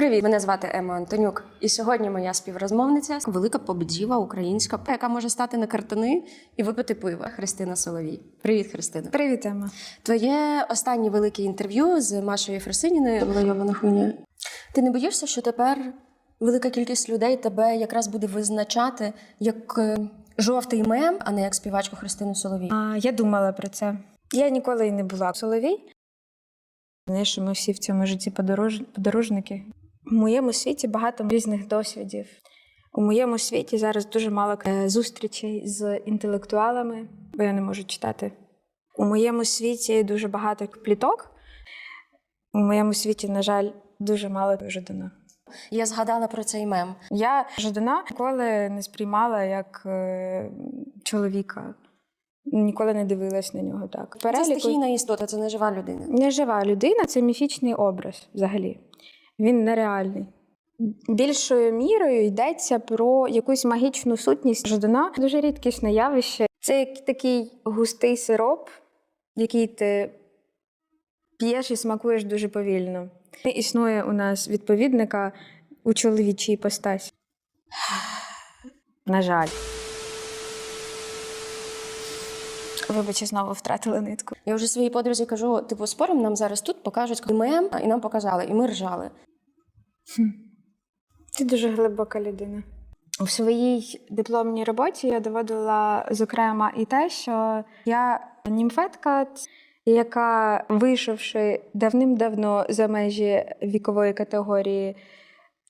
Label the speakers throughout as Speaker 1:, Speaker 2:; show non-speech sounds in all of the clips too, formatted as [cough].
Speaker 1: Привіт, мене звати Ема Антонюк, і сьогодні моя співрозмовниця велика побіджіва українська, яка може стати на картини і випити пиво. Христина Соловій. Привіт, Христина.
Speaker 2: Привіт, Ема.
Speaker 1: Твоє останнє велике інтерв'ю з Машою Єфросиніною була йована хуйня. Ти не боїшся, що тепер велика кількість людей тебе якраз буде визначати як е, жовтий мем, а не як співачку Христину Соловій?
Speaker 2: А, я думала про це. Я ніколи й не була Соловій. Знаєш, ми всі в цьому житті подорож... подорожники. В моєму світі багато різних досвідів. У моєму світі зараз дуже мало е, зустрічей з інтелектуалами, бо я не можу читати. У моєму світі дуже багато пліток. У моєму світі, на жаль, дуже мало Жадана.
Speaker 1: Я згадала про цей мем.
Speaker 2: Я Жадана ніколи не сприймала як е, чоловіка. Ніколи не дивилась на нього так.
Speaker 1: Це
Speaker 2: Переліку-
Speaker 1: стихійна істота, це не жива людина.
Speaker 2: не жива людина це міфічний образ взагалі. Він нереальний. Більшою мірою йдеться про якусь магічну сутність Жадана. Дуже рідкісне явище. Це як такий густий сироп, який ти п'єш і смакуєш дуже повільно. Не існує у нас відповідника у чоловічій постасі. На жаль. Вибач, я знову втратила нитку.
Speaker 1: Я вже своїй подрузі кажу: типу, спорим, нам зараз тут покажуть мем, і нам показали, і ми ржали.
Speaker 2: Ти дуже глибока людина. У своїй дипломній роботі я доводила, зокрема, і те, що я німфетка, яка, вийшовши давним-давно за межі вікової категорії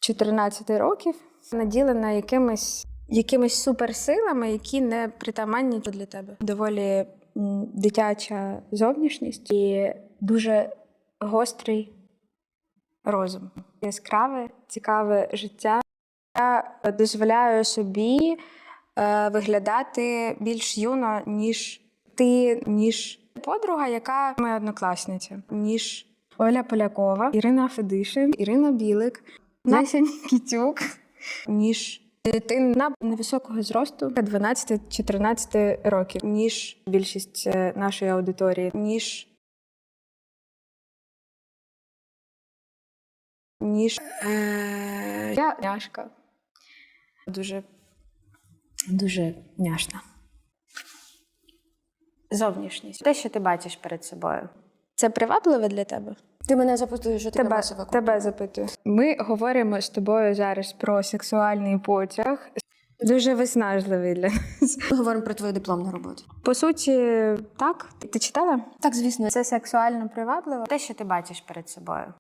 Speaker 2: 14 років, наділена якимись, якимись суперсилами, які не притаманні для тебе. Доволі дитяча зовнішність і дуже гострий розум. Яскраве, цікаве життя. Я дозволяю собі е, виглядати більш юно, ніж ти, ніж подруга, яка моя однокласниця, ніж Оля Полякова, Ірина Федишин, Ірина Білик, Настя Нікітюк, ніж дитина невисокого зросту 12-14 років, ніж більшість е, нашої аудиторії, ніж ніж е, я няшка. Дуже, дуже няшна. Зовнішність. Те, що ти бачиш перед собою. Це привабливе для тебе?
Speaker 1: Ти мене запитуєш, що ти
Speaker 2: Тебе,
Speaker 1: тебе,
Speaker 2: тебе запитую. Ми говоримо з тобою зараз про сексуальний потяг. Дуже виснажливий для нас.
Speaker 1: Ми говоримо про твою дипломну роботу.
Speaker 2: По суті, так. Ти читала?
Speaker 1: Так, звісно,
Speaker 2: Це сексуально привабливо. Те, що ти бачиш перед собою.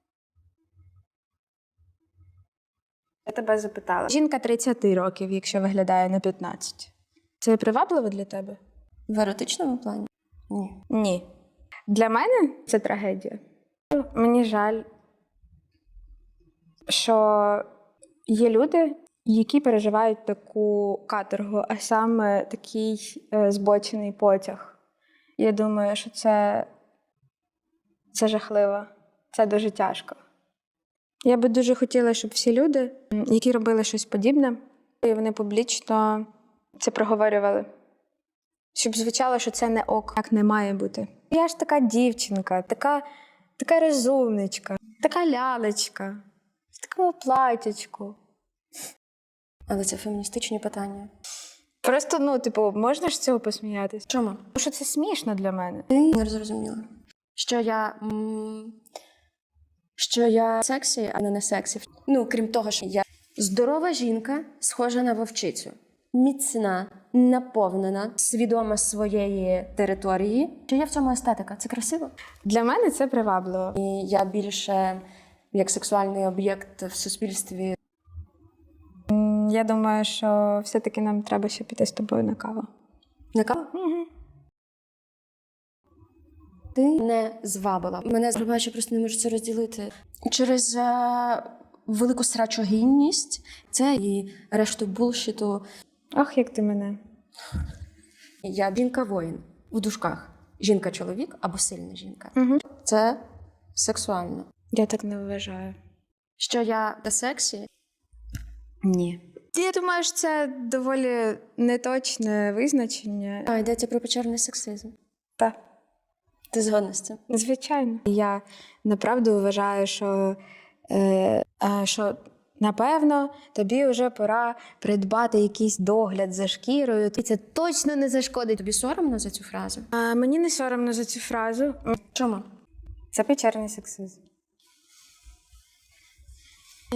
Speaker 2: Я тебе запитала. Жінка 30 років, якщо виглядає на 15. Це привабливо для тебе?
Speaker 1: в еротичному плані? Ні.
Speaker 2: Ні. Для мене це трагедія. Мені жаль, що є люди, які переживають таку каторгу, а саме такий е, збочений потяг. Я думаю, що це, це жахливо, це дуже тяжко. Я би дуже хотіла, щоб всі люди, які робили щось подібне, і вони публічно це проговорювали. Щоб звучало, що це не ок, так не має бути. Я ж така дівчинка, така, така розумничка, така лялечка, в такому платячку.
Speaker 1: Але це феміністичні питання.
Speaker 2: Просто, ну, типу, можна ж цього посміятися?
Speaker 1: Чому?
Speaker 2: Тому що це смішно для мене.
Speaker 1: Не зрозуміла. Що я. м, Що я сексі, а не не сексі. Ну, крім того, що я здорова жінка, схожа на вовчицю. Міцна, наповнена, свідома своєї території. Чи є в цьому естетика? Це красиво?
Speaker 2: Для мене це привабливо.
Speaker 1: І я більше як сексуальний об'єкт в суспільстві.
Speaker 2: Я думаю, що все-таки нам треба ще піти з тобою на каву.
Speaker 1: Не кава?
Speaker 2: Угу.
Speaker 1: Ти не звабила. Мене пробачу, просто не можу це розділити. Через е, велику срачогінність, це і решту булшіту.
Speaker 2: Ох, як ти мене.
Speaker 1: Я жінка-воїн у дужках. Жінка-чоловік або сильна жінка.
Speaker 2: Угу.
Speaker 1: Це сексуально.
Speaker 2: Я так не вважаю.
Speaker 1: Що я та сексі?
Speaker 2: Ні. Я думаю, що це доволі неточне визначення.
Speaker 1: А йдеться про печерний сексизм.
Speaker 2: Так.
Speaker 1: Ти згодна з цим?
Speaker 2: Звичайно. Я направду вважаю, що е, е, що напевно тобі вже пора придбати якийсь догляд за шкірою, і це точно не зашкодить.
Speaker 1: Тобі соромно за цю фразу?
Speaker 2: А, мені не соромно за цю фразу.
Speaker 1: Чому?
Speaker 2: Це печерний сексизм.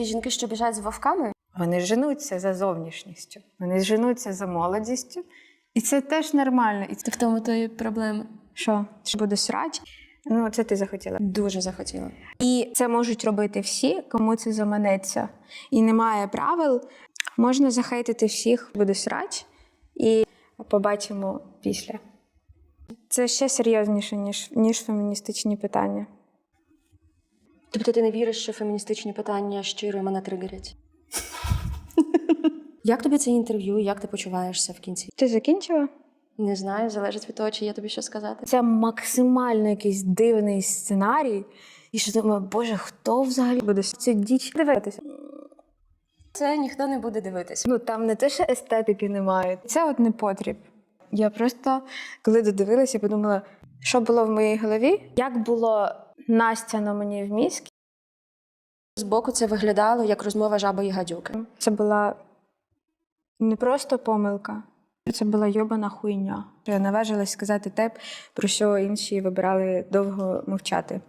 Speaker 1: Жінки, що біжать з вовками,
Speaker 2: Вони женуться за зовнішністю, вони женуться за молодістю, і це теж нормально. І це
Speaker 1: в тому то і проблема.
Speaker 2: Що? Що буде срач? Ну, це ти захотіла.
Speaker 1: Дуже захотіла.
Speaker 2: І це можуть робити всі, кому це заманеться. І немає правил. Можна захейтити всіх, буде срач, і побачимо після. Це ще серйозніше, ніж, ніж феміністичні питання.
Speaker 1: Тобто ти не віриш, що феміністичні питання щиро мене тригерять? [laughs] Як тобі це інтерв'ю? Як ти почуваєшся в кінці?
Speaker 2: Ти закінчила?
Speaker 1: Не знаю, залежить від того, чи є тобі що сказати.
Speaker 2: Це максимально якийсь дивний сценарій. І що думаю, боже, хто взагалі буде цю діч дивитися?
Speaker 1: Це ніхто не буде дивитися.
Speaker 2: Ну там не те, що естетики немає. Це от не потріб. Я просто, коли додивилася, подумала, що було в моїй голові, як було настяно мені в мізки.
Speaker 1: Збоку це виглядало як розмова жаби і гадюки.
Speaker 2: Це була не просто помилка, це була йобана хуйня. Я наважилась сказати те, про що інші вибирали довго мовчати.